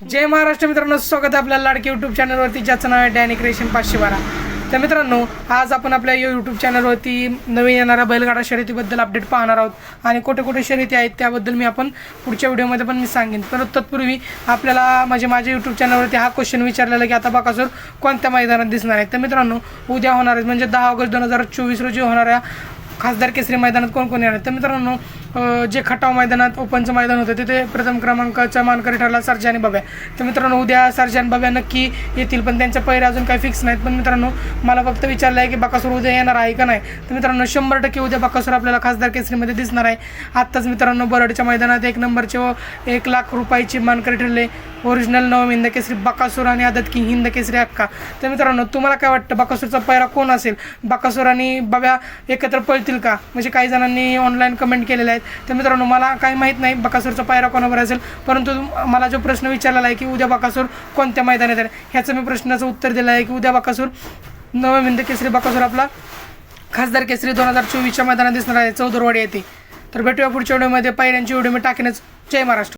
जय महाराष्ट्र मित्रांनो स्वागत आहे आपल्या लाडकी युट्यूब चॅनलवरती ज्याचं नाव आहे डॅनी क्रिएशन पाचशे बारा तर मित्रांनो आज आपण आपल्या यूट्यूब चॅनलवरती नवीन येणाऱ्या बैलगाडा शर्यतीबद्दल अपडेट पाहणार आहोत. आणि कुठे कुठे शर्यती आहेत त्याबद्दल मी आपण पुढच्या व्हिडिओमध्ये पण मी सांगेन. परंतु तत्पूर्वी आपल्याला म्हणजे माझ्या यूट्यूब चॅनलवरती हा क्वेश्चन विचारलेला की आता बाकासूर कोणत्या मैदानात दिसणार आहे? तर मित्रांनो उद्या होणार आहे म्हणजे दहा ऑगस्ट दोन हजार चोवीस रोजी होणाऱ्या खासदार केसरी मैदानात कोण कोण येणार? तर मित्रांनो जे खटाव मैदानात ओपनचं मैदान होतं तिथे प्रथम क्रमांकाचा मानकरी ठरला सरजा आणि बाब्या. तर मित्रांनो उद्या सरजा आणि बाब्या नक्की येतील पण त्यांच्या पैरे अजून काही फिक्स नाहीत. पण मित्रांनो मला फक्त विचारलं आहे की बाकासूर उद्या येणार आहे का नाही? तर मित्रांनो शंभर टक्के उद्या बाकासूर आपल्याला खासदार केसरीमध्ये दिसणार आहे. आत्ताच मित्रांनो बरडच्या मैदानात एक नंबरचे व एक लाख रुपयाची मानकरी ठरले. ओरिजिनल नवम हिंद केसरी बाकासूर आणि आदत किंग हिंद केसरी अक्का. तर मित्रांनो तुम्हाला काय वाटतं? बाकासूरचा पैरा कोण असेल? बाकासूर आणि बाब्या एकत्र पळतील का? म्हणजे काही जणांनी ऑनलाईन कमेंट केलेले आहेत. तर मित्रांनो मला काही माहीत नाही बकासूरचा पायरा कोणावर असेल. परंतु मला जो प्रश्न विचारलेला आहे की उद्या बकासूर कोणत्या मैदानात आहे ह्याचं मी प्रश्नाचं उत्तर दिलं आहे की उद्या बकासूर नवमिंद केसरी बकासूर आपला खासदार केसरी दोन हजार चोवीसच्या मैदानात दिसणार आहे. चौदरवाडी येते. तर भेटूया पुढच्या व्हिडिओमध्ये. पायऱ्यांची व्हिडिओ मी टाकेनच. जय महाराष्ट्र.